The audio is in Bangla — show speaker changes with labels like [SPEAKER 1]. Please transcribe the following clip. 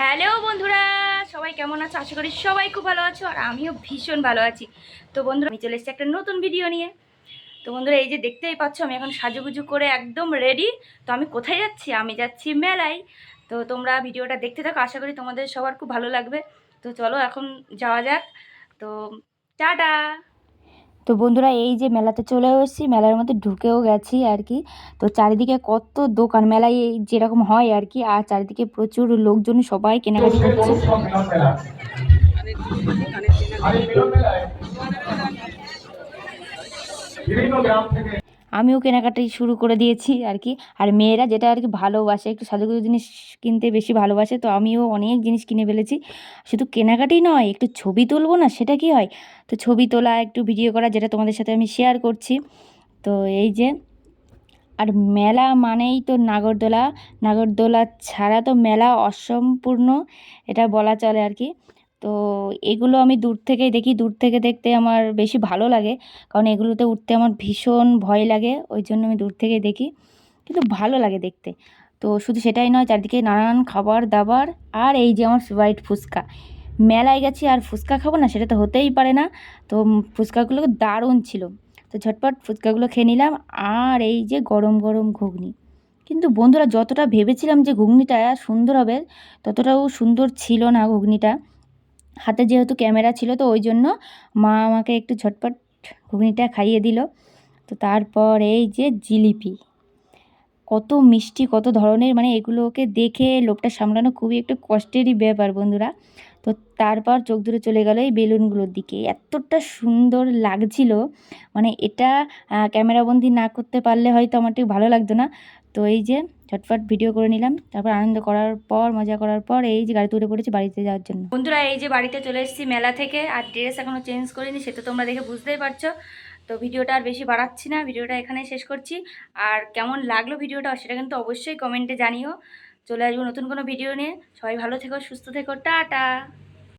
[SPEAKER 1] হ্যালো বন্ধুরা, সবাই কেমন আছো? আশা করি সবাই খুব ভালো আছো আর আমিও ভীষণ ভালো আছি। তো বন্ধুরা, আমি চলে এসেছি একটা নতুন ভিডিও নিয়ে। তো বন্ধুরা, এই যে দেখতেই পাচ্ছ, আমি এখন সাজুগুজু করে একদম রেডি তো আমি কোথায় যাচ্ছি? আমি যাচ্ছি মেলায়। তো তোমরা ভিডিওটা দেখতে থাকো, আশা করি তোমাদের সবার খুব ভালো লাগবে। তো চলো এখন যাওয়া যাক। তো টাটা! তো বন্ধুরা এই যে মেলাতে চলে এসেছি মেলার মধ্যে ঢুকেও গেছি আর কি। তো চারিদিকে কত দোকান মেলায় এই যেরকম হয় আর কি আর চারিদিকে প্রচুর লোকজন সবাই কেনাকাটি করছে।
[SPEAKER 2] বিভিন্ন গ্রাম থেকে
[SPEAKER 1] আমিও কেনাকাটি শুরু করে দিয়েছি আর কি। আর মেয়েরা যেটা আর কি ভালোবাসে, একটু সাজুগুজু জিনিস কিনতে বেশি ভালোবাসে, তো আমিও অনেক জিনিস কিনে ফেলেছি। শুধু কেনাকাটি নয়, একটু ছবি তুলবো না, সেটা কি হয়? তো ছবি তোলা, একটু ভিডিও করা, যেটা তোমাদের সাথে আমি শেয়ার করছি। তো এই যে, আর মেলা মানেই তো নাগরদোলা। নাগরদোলা ছাড়া তো মেলা অসম্পূর্ণ, এটা বলা চলে আর কি। তো এগুলো আমি দূর থেকেই দেখি। দূর থেকে দেখতে আমার বেশি ভালো লাগে। কারণ এগুলোতে উঠতে আমার ভীষণ ভয় লাগে, ওই জন্য আমি দূর থেকে দেখি। কিন্তু ভালো লাগে দেখতে। তো শুধু সেটাই নয়, চারদিকে নানান খাবার দাবার আর এই যে আমার ফেভারিট ফুচকা। মেলায় গেছি আর ফুচকা খাব না, সেটা তো হতেই পারে না। তো ফুচকাগুলো দারুণ ছিল। তো ঝটপট ফুচকাগুলো খেয়ে নিলাম আর এই যে গরম গরম ঘুগনি। কিন্তু বন্ধুরা, যতটা ভেবেছিলাম যে ঘুগনিটা সুন্দর হবে, ততটাও সুন্দর ছিল না ঘুগনিটা। হাতে যেহেতু ক্যামেরা ছিল, তো ওই জন্য মা আমাকে একটু ঝটপট ঘুগনিটা খাইয়ে দিল। তো তারপর এই যে জিলিপি, কত মিষ্টি, কত ধরনের মানে এগুলোকে দেখে লোকটা সামলানো খুবই একটু কষ্টেরই ব্যাপার বন্ধুরা। তো তারপর চোখ দূরে চলে গেল এই বেলুনগুলোর দিকে। এতটা সুন্দর লাগছিল। মানে এটা ক্যামেরাবন্দি না করতে পারলে হয়তো আমার ঠিক ভালো লাগতো না। তো এই যে ঝটফট ভিডিও করে নিলাম। তারপর আনন্দ করার পর, মজা করার পর এই যে গাড়িতে উঠে পড়েছি বাড়িতে যাওয়ার জন্য। বন্ধুরা, এই যে বাড়িতে চলে এসেছি মেলা থেকে। আর ড্রেস এখনও চেঞ্জ করিনি, সেটা তোমরা দেখে বুঝতেই পারছ। তো ভিডিওটা আর বেশি বাড়াচ্ছি না। ভিডিওটা এখানেই শেষ করছি। আর কেমন লাগল ভিডিওটা, সেটা কিন্তু অবশ্যই কমেন্টে জানিও। চলে আসব নতুন কোনো ভিডিও নিয়ে। সবাই ভালো থেকো সুস্থ থেকো টাটা!